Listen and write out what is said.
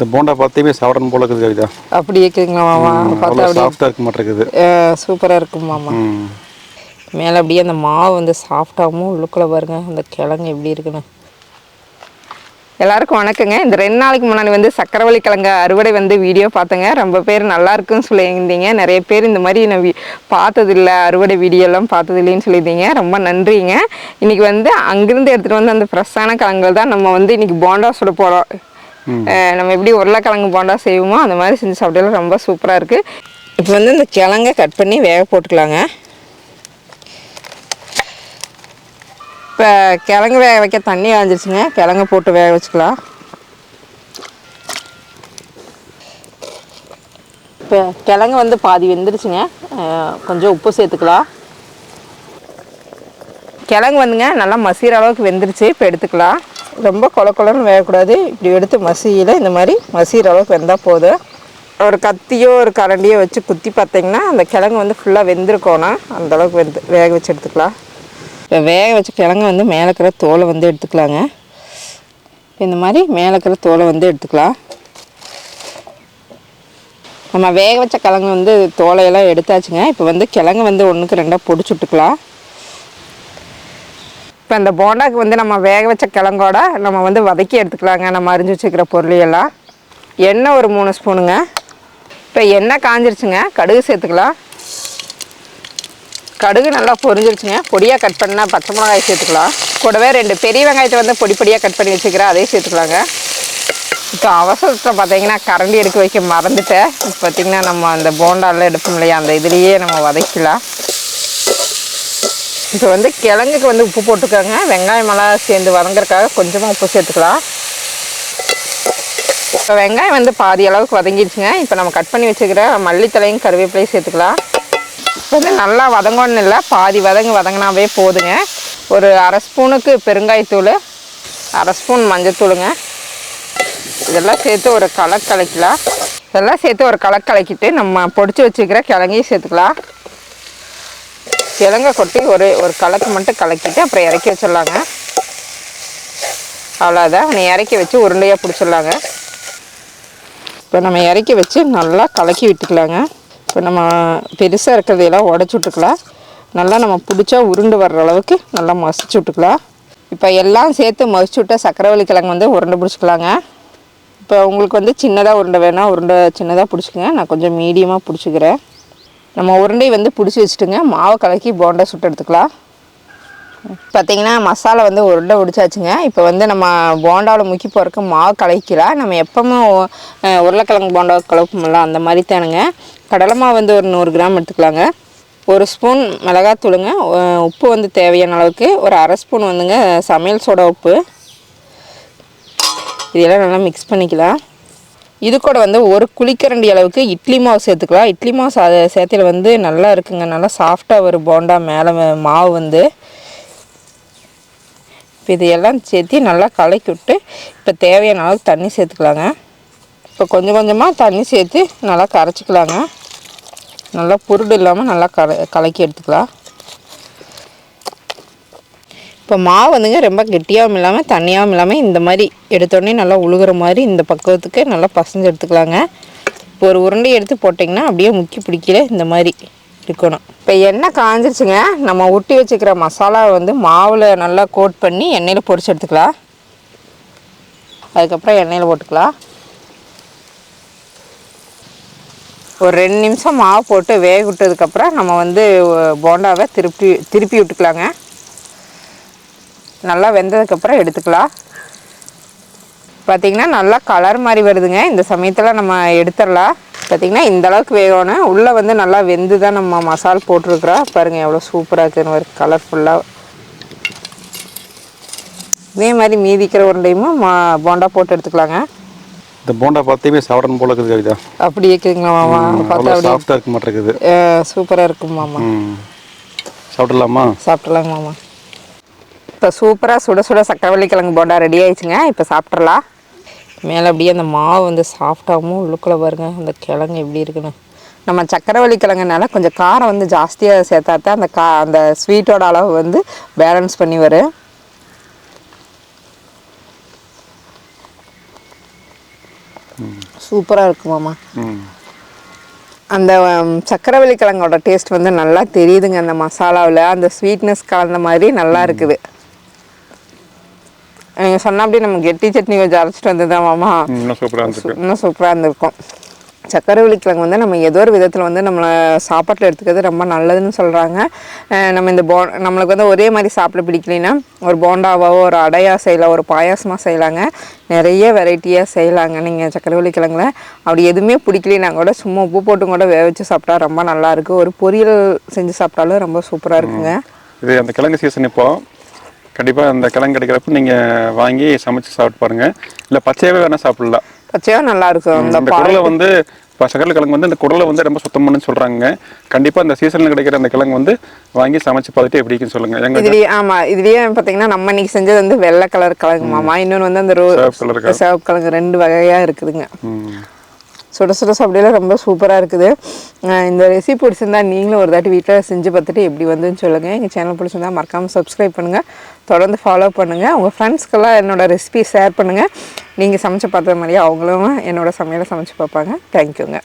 இந்த போண்டா பார்த்தீங்க சாப்பிடணும் போல இருக்குது கவிதா. அப்படி இருக்குங்களா மாமா? பார்த்தா அப்படியே சாஃப்டாக இருக்க மாட்டேங்குது. சூப்பராக இருக்கும் மாமா. மேலே அப்படியே அந்த மாவு வந்து சாஃப்டாகவும் உள்ளுக்குள்ளே பாருங்க அந்த கிழங்கு எப்படி இருக்குன்னு. எல்லாருக்கும் வணக்கங்க. இந்த ரெண்டு நாளைக்கு முன்னாடி வந்து சக்கரவள்ளி கிழங்கு அறுவடை வந்து வீடியோ பார்த்தேங்க. ரொம்ப பேர் நல்லா இருக்குன்னு சொல்லியிருந்தீங்க. நிறைய பேர் இந்த மாதிரி நான் பார்த்ததில்ல அறுவடை வீடியோலாம் பார்த்ததில்லைன்னு சொல்லியிருந்தீங்க. ரொம்ப நன்றிங்க. இன்னைக்கு வந்து அங்கிருந்து எடுத்துகிட்டு வந்து அந்த ஃப்ரெஷ்ஷான கிழங்குகள் தான் நம்ம வந்து இன்னைக்கு போண்டா சுட போகிறோம் நம்ம எப்படி உருளைக்கிழங்கு போண்டா செய்வோமோ அந்த மாதிரி செஞ்சு சாப்பிட்டாலும் ரொம்ப சூப்பராக இருக்குது இப்போ வந்து இந்த கிழங்கை கட் பண்ணி வேக போட்டுக்கலாங்க. இப்போ கிழங்கு வேக வைக்க தண்ணி காஞ்சிருச்சுங்க. கிழங்கு போட்டு வேக வச்சுக்கலாம். இப்போ கிழங்கு வந்து பாதி வெந்துருச்சுங்க. கொஞ்சம் உப்பு சேர்த்துக்கலாம். கிழங்கு வந்துங்க நல்லா மசிகிற அளவுக்கு வெந்துருச்சு. இப்போ எடுத்துக்கலாம். ரொம்ப கொல கொலன்னு வேகக்கூடாது. இப்படி எடுத்து மசியில் இந்த மாதிரி மசிகிற அளவுக்கு வெந்தால் போதும். ஒரு கத்தியோ ஒரு கரண்டியோ வச்சு குத்தி பார்த்தீங்கன்னா அந்த கிழங்கு வந்து ஃபுல்லாக வெந்திருக்கோன்னா அந்த அளவுக்கு வெந்து வேக வச்சு எடுத்துக்கலாம். இப்போ வேக வச்ச கிழங்கு வந்து மேலே இருக்கிற தோலை வந்து எடுத்துக்கலாங்க. இந்த மாதிரி மேலே இருக்கிற தோலை வந்து எடுத்துக்கலாம். நம்ம வேக வச்ச கிழங்கு வந்து தோலையெல்லாம் எடுத்தாச்சுங்க. இப்போ வந்து கிழங்கு வந்து ஒன்றுக்கு ரெண்டாக பிடிச்சி விட்டுக்கலாம். இப்போ இந்த போண்டாக்கு வந்து நம்ம வேக வச்ச கிழங்கோட நம்ம வந்து வதக்கி எடுத்துக்கலாங்க. நம்ம அரிஞ்சு வச்சுக்கிற பொருளையெல்லாம். எண்ணெய் ஒரு மூணு ஸ்பூனுங்க. இப்போ எண்ணெய் காஞ்சிருச்சுங்க. கடுகு சேர்த்துக்கலாம். கடுகு நல்லா பொரிஞ்சிருச்சுங்க. பொடியாக கட் பண்ணால் பச்சை மிளகாய் சேர்த்துக்கலாம். கூடவே ரெண்டு பெரிய வெங்காயத்தை வந்து பொடி பொடியாக கட் பண்ணி வச்சுக்கிறேன் அதையும் சேர்த்துக்கலாங்க. இப்போ அவசரத்தில் பார்த்தீங்கன்னா கரண்டி எடுக்க வைக்க மறந்துட்டேன். இப்போ பார்த்தீங்கன்னா நம்ம அந்த போண்டாலாம் எடுப்போம் இல்லையா? அந்த இதுலேயே நம்ம வதக்கலாம் இப்போ வந்து கிழங்குக்கு வந்து உப்பு போட்டுக்கோங்க. வெங்காயமெல்லாம் சேர்ந்து வதங்குறதுக்காக கொஞ்சமாக உப்பு சேர்த்துக்கலாம். இப்போ வெங்காயம் வந்து பாதி அளவுக்கு வதங்கிடுச்சுங்க. இப்போ நம்ம கட் பண்ணி வச்சுக்கிற மல்லித்தலையும் கருவேப்பிலையும் சேர்த்துக்கலாம். இப்போ வந்து நல்லா வதங்கணும்னு இல்லை. பாதி வதங்கு வதங்கினாவே போதுங்க. ஒரு அரை ஸ்பூனுக்கு பெருங்காயத்தூள் அரை ஸ்பூன் மஞ்சத்தூளுங்க. இதெல்லாம் சேர்த்து ஒரு கலக்கலைக்கலாம். இதெல்லாம் சேர்த்து ஒரு கலக்கலைக்கிட்டு நம்ம பொடிச்சு வச்சுக்கிற கிழங்கையும் சேர்த்துக்கலாம். கிழங்க கொட்டி ஒரு ஒரு கலக்கு மட்டும் கலக்கிட்டு அப்புறம் இறக்கி வச்சிடலாங்க. அவ்வளோதான் நீ இறக்கி வச்சு உருண்டையாக பிடிச்சிடலாங்க. இப்போ நம்ம இறக்கி வச்சு நல்லா கலக்கி விட்டுக்கலாங்க. இப்போ நம்ம பெருசாக இருக்கிறதையெல்லாம் உடச்சி விட்டுக்கலாம். நல்லா நம்ம பிடிச்சா உருண்டு வர்ற அளவுக்கு நல்லா மசிச்சு விட்டுக்கலாம். இப்போ எல்லாம் சேர்த்து மசிச்சு விட்டால் சக்கரவள்ளி கிழங்கு வந்து உருண்டை பிடிச்சிக்கலாங்க. இப்போ உங்களுக்கு வந்து சின்னதாக உருண்டை வேணால் உருண்டை சின்னதாக பிடிச்சிக்கங்க. நான் கொஞ்சம் மீடியமாக பிடிச்சிக்கிறேன். நம்ம உருண்டை வந்து பிடிச்சி வச்சுட்டுங்க. மாவை கலக்கி போண்டா சுட்டு எடுத்துக்கலாம். பார்த்தீங்கன்னா மசாலா வந்து உருண்டை பிடிச்சாச்சுங்க. இப்போ வந்து நம்ம போண்டாவில் முக்கி போகிறக்கு மாவு கலக்கலாம் நம்ம எப்போவுமே உருளைக்கிழங்கு போண்டா கலப்போம்ல அந்த மாதிரி தானுங்க. கடலை மாவு வந்து ஒரு நூறு கிராம் எடுத்துக்கலாங்க. ஒரு ஸ்பூன் மிளகாத்தூளுங்க. உப்பு வந்து தேவையான அளவுக்கு. ஒரு அரை ஸ்பூன் வந்துங்க சமையல் சோடா உப்பு. இதெல்லாம் நல்லா மிக்ஸ் பண்ணிக்கலாம். இது கூட வந்து ஒரு குளிக்கரண்டி அளவுக்கு இட்லி மாவு சேர்த்துக்கலாம். இட்லி மாவு சா சேர்த்தையில வந்து நல்லா இருக்குங்க. நல்லா சாஃப்டாக ஒரு போண்டா மேலே மாவு வந்து இப்போ இதையெல்லாம் சேர்த்து நல்லா கலக்கி விட்டு இப்போ தேவையான அளவுக்கு தண்ணி சேர்த்துக்கலாங்க. இப்போ கொஞ்சம் கொஞ்சமாக தண்ணி சேர்த்து நல்லா கரைச்சிக்கலாங்க. நல்லா புருடு இல்லாமல் நல்லா கல கலக்கி எடுத்துக்கலாம். இப்போ மாவு வந்துங்க ரொம்ப கெட்டியாகவும் இல்லாமல் தண்ணியாகவும் இல்லாமல் இந்த மாதிரி எடுத்தோடனே நல்லா உழுகுற மாதிரி இந்த பக்குவத்துக்கு நல்லா பசஞ்சு எடுத்துக்கலாங்க. இப்போ ஒரு உருண்டை எடுத்து போட்டிங்கன்னா அப்படியே முக்கி பிடிக்கல இந்த மாதிரி இருக்கணும். இப்போ எண்ணெய் காஞ்சிருச்சுங்க. நம்ம ஒட்டி வச்சுக்கிற மசாலாவை வந்து மாவில் நல்லா கோட் பண்ணி எண்ணெயில் பொரிச்சு எடுத்துக்கலாம். அதுக்கப்புறம் எண்ணெயில் போட்டுக்கலாம். ஒரு ரெண்டு நிமிஷம் மாவு போட்டு வேக விட்டதுக்கப்புறம் நம்ம வந்து போண்டாவை திருப்பி திருப்பி விட்டுக்கலாங்க. நல்லா வெந்ததுக்கப்புறம் எடுத்துக்கலாம். பார்த்திங்கன்னா நல்லா கலர் மாதிரி வருதுங்க. இந்த சமயத்தில் நம்ம எடுத்துடலாம். பார்த்திங்கன்னா இந்த அளவுக்கு வேகணும். உள்ளே வந்து நல்லா வெந்து தான் நம்ம மசால் போட்டிருக்கிறோம். பாருங்கள் எவ்வளோ சூப்பராக இருக்குன்னு ஒரு கலர்ஃபுல்லாக இதே மாதிரி மீதிக்கிற உருண்டையும் மா போண்டா போட்டு எடுத்துக்கலாங்க. இந்த போண்டா பார்த்தீங்க சாப்பிடணும் போல இருக்குது கவிதா. அப்படி இருக்குங்களா மாமா? பார்த்தா சாஃப்டாக இருக்க மாட்டேங்குது. சூப்பராக இருக்கும் மாமா. சாப்பிடலாமா? சாப்பிட்றலாங்க மாமா. இப்போ சூப்பராக சுட சுட சக்கரவள்ளி கிழங்கு போண்டா ரெடி ஆயிடுச்சுங்க. இப்போ சாப்பிட்றலாம் மேலே அப்படியே அந்த மாவு வந்து சாஃப்டாகவும் உள்ளுக்குள்ளே பாருங்க அந்த கிழங்கு எப்படி இருக்குன்னு. நம்ம சக்கரவள்ளி கிழங்குனால கொஞ்சம் காரம் வந்து ஜாஸ்தியாக சேர்த்தா தான் அந்த கா அந்த ஸ்வீட்டோட அளவு வந்து பேலன்ஸ் பண்ணி வரும். சூப்பராக இருக்குமாம்மா அந்த சக்கரவள்ளி கிழங்கோட டேஸ்ட் வந்து நல்லா தெரியுதுங்க அந்த மசாலாவில். அந்த ஸ்வீட்னஸ் கலந்த மாதிரி நல்லா இருக்குது. நீங்கள் சொன்ன அப்படியே நம்ம கெட்டி சட்னி கொஞ்சம் அரைச்சிட்டு வந்ததுதான் மாமா. இன்னும் சூப்பராக இருந்துருக்கு. இன்னும் சூப்பராக இருந்திருக்கும். சக்கரவள்ளி கிழங்கு வந்து நம்ம ஏதோ ஒரு விதத்தில் வந்து நம்மளை சாப்பாட்டில் எடுத்துக்கிறது ரொம்ப நல்லதுன்னு சொல்கிறாங்க நம்ம இந்த போ நம்மளுக்கு வந்து ஒரே மாதிரி சாப்பிட பிடிக்கலைன்னா ஒரு போண்டாவோ ஒரு அடையா செய்யலாம் ஒரு பாயாசமாக செய்யலாங்க. நிறைய வெரைட்டியாக செய்யலாங்க நீங்கள் சக்கரவள்ளி கிழங்குல அப்படி எதுவுமே பிடிக்கலைன்னா கூட சும்மா உப்பு போட்டு கூட வேக வச்சு சாப்பிட்டா ரொம்ப நல்லா இருக்கு. ஒரு பொரியல் செஞ்சு சாப்பிட்டாலும் ரொம்ப சூப்பராக இருக்குங்க. இது அந்த கிழங்கு சீசன் இப்போ கண்டிப்பாக அந்த கிழங்கு கிடைக்கிறப்ப நீங்கள் வாங்கி சமைச்சு சாப்பிட்டு பாருங்க. இல்லை பச்சையாகவே வேணால் சாப்பிடலாம். பச்சையாக நல்லா இருக்கும். இந்த அந்த குடலை வந்து சக்கரை கிழங்கு வந்து அந்த குடலை வந்து ரொம்ப சுத்தம் பண்ணுன்னு சொல்கிறாங்க கண்டிப்பாக அந்த சீசனில் கிடைக்கிற அந்த கிழங்கு வந்து வாங்கி சமைச்சு பார்த்துட்டு எப்படி இருக்குன்னு சொல்லுங்கள் எங்க இதுலயே ஆமா இதுலயே பாத்தீங்கன்னா நம்ம இன்னைக்கு செஞ்சது வந்து வெள்ளை கலர் கிழங்கு மாமா. இன்னொன்று வந்து அந்த ரோ சிவப்பு கிழங்கு. ரெண்டு வகையா இருக்குதுங்க. சுட சுட சாப்பிடையில ரொம்ப சூப்பரா இருக்குது. இந்த ரெசிபி பிடிச்சிருந்தா நீங்களும் ஒரு தாட்டி வீட்டில் செஞ்சு பார்த்துட்டு எப்படி வந்துன்னு சொல்லுங்கள் எங்கள் சேனல் பிடிச்சிருந்தா மறக்காமல் சப்ஸ்கிரைப் பண்ணுங்கள் தொடர்ந்து ஃபாலோ பண்ணுங்கள் உங்கள் ஃப்ரெண்ட்ஸ்க்கெல்லாம் என்னோட ரெசிபி ஷேர் பண்ணுங்கள் நீங்கள் சமைச்சு பார்த்த மாதிரியே அவங்களும் என்னோட சமையலை சமைச்சு பார்ப்பாங்க. தேங்க்யூங்க